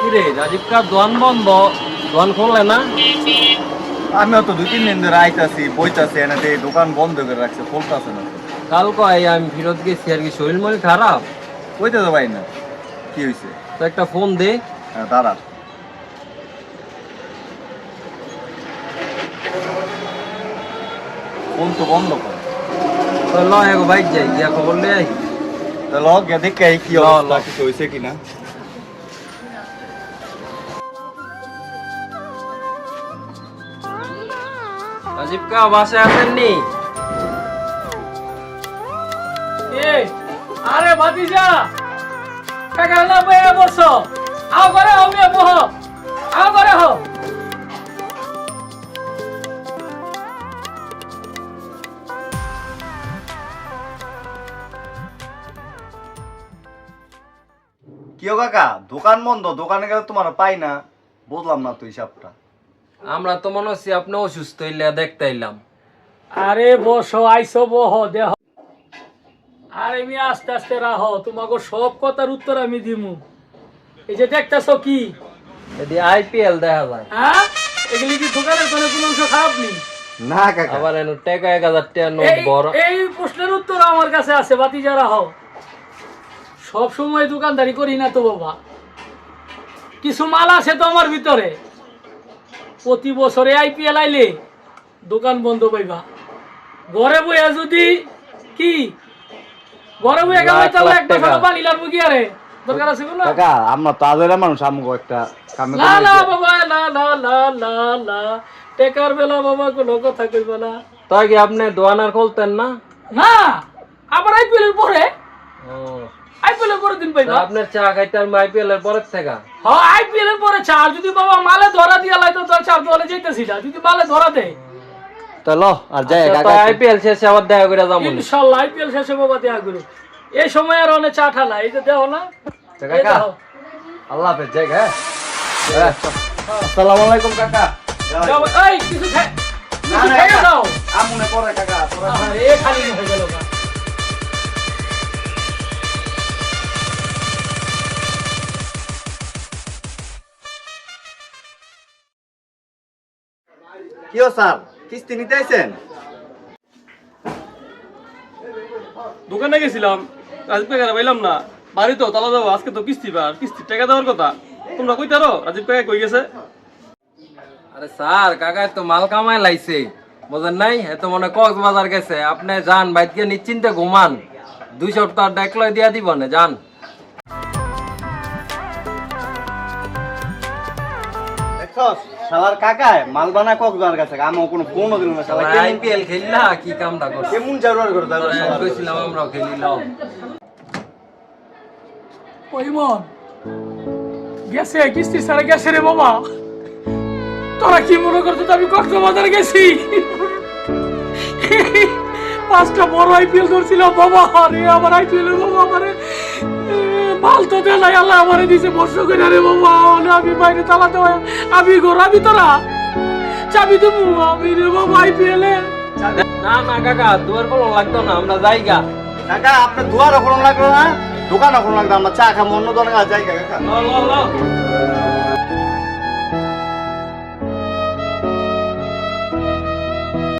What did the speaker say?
কিরে রাজীব কার দোয়ান বন্ধ? দোয়ান খুললে না? আমিও তো দুই তিন দিন ধরে আইতাছি বইতাছি এনাতে দোকান বন্ধ করে রাখছে খুলতাছে না। কাল কয় আমি ফেরত গেছি আর কি শরীর মরি খারাপ? কইতে তো পাই না কি হয়েছে তো একটা ফোন দে। হ্যাঁ দাঁড়া। ফোন তো বন্ধ কর। তো ল এগো বাইক যাই গিয়া খবর লে আই। লগ গিয়ে দেখে কি অবস্থা। কিছু হয়েছে কিনা রাজীব কা বাসায় আছেন নি এই, আরে ভাতিজা টাকা না বসো আও করে হবে বহ কিও কাকা দোকান বন্ধ দোকানে গেলে তোমার পাই না। বুঝলাম না তো হিসাবটা। আমরা তো মনে হচ্ছে আপনি অসুস্থ হইলে দেখতে এলাম আরে বসো আইসো বহ দেহ। আরে আমি আস্তে আস্তে রাহ তোমাকে সব কথার উত্তর আমি দিমু। এই যে দেখতেছো কি? যদি আইপিএল দেখা যায়। হ্যাঁ? এগুলি কি দোকানের কোনো কোনো অংশ খারাপ নেই না কাকা। আবার এনে টাকা এক হাজার টাকা নোট এই- বড়। এই প্রশ্নের উত্তর আমার কাছে আছে বাতি যারা হও সব সময় দোকানদারি করি না তো বাবা। কিছু মাল আছে তো আমার ভিতরে। প্রতি বছরে আইপিএল আইলে দোকান বন্ধ পাইবা। ঘরে বইয়া যদি কি? ঘরে বইয়া গেলে তাহলে। পানি লাগবো কি আরে? দরকার আছে কাকা আমরা তো আজের মানুষ আমগো একটা কামে না বাবা না না না না না টেকার বেলা বাবা কোনো কথা কইবা না। তাই কি আপনি দোয়ান আর খুলতেন না? না আবার আইপিএল এর পরে। ও, আইপিএল এর পরে দিন পাইবা। আপনার চা খাইতে আইপিএল এর পরের থেকে। হ্যাঁ আইপিএল এর পরে চার যদি বাবা মালে ধরা দিয়া লাইতো তো চার দলে যাইতেছি না। যদি মালে ধরা দেয় তো ল আর যাই আইপিএল শেষে আবার দেখা করে যাব। ইনশাল্লাহ আইপিএল শেষে বাবা দেয়া করো। এই সময় আর অনেক চা ঠালা এই যে দেও না কাকা আল্লাহ হাফেজ যাই হ্যাঁ। হ্যাঁ। আসসালামু আলাইকুম কাকা। এই কিছু খাই না, না, দাও আমুনে পরে কাকা তোরা এ খালি। কিও স্যার কিস্তি নিতে আইছেন? দোকানে গেছিলাম রাজীব কাকা পাইলাম না। বাড়ি তো তালা দেবো আজকে তো কিস্তি বার কিস্তির টাকা দেওয়ার কথা। তোমরা কইতারো রাজীব কাকা কই গেছে? আরে স্যার কাকা তো মাল কামাই লাইছে। বুঝেন নাই এত মনে কক্সবাজার গেছে। আপনি যান বাইকে নিশ্চিন্তে ঘুমান। দুই সপ্তাহ ডেকলয় দিয়া দিব না যান। দেখছস? শালার কাকায় মাল বানা কক্সবাজার কাছে। আমার কোনো ফোনও দিল না শালা। কেমন আইপিএল খেললা? কি কামটা করছে? কেমন জারুয়ার করে দাও শালা। কইছিলাম আমরাও খেলিলাম। ওই মন গেছে কিস্তি ছাড়া গেছে রে বাবা। তোরা কি মনে করছ তো আমি কক্সবাজার গেছি? পাঁচটা বড় আইপিএল ধরছিলাম বাবা আরে আমার আইপিএল বাবা আমারে। এ, মাল তো দে নাই আল্লাহ আমারে দিছে বর্ষ করে রে বাবা আমি বাইরে চালাতে হয়। আমি ঘর ভিতরা তোরা। চাবি দেবো আমি রে বাবা আইপিএল এ। না না কাকা দুয়ার কোনো লাগতো না আমরা জায়গা কাকা আপনার দুয়ার ওখানে লাগল না? দোকান ওখানে লাগতো আমরা চা খাব অন্য দোকানে যাই কাকা। ল ল ল।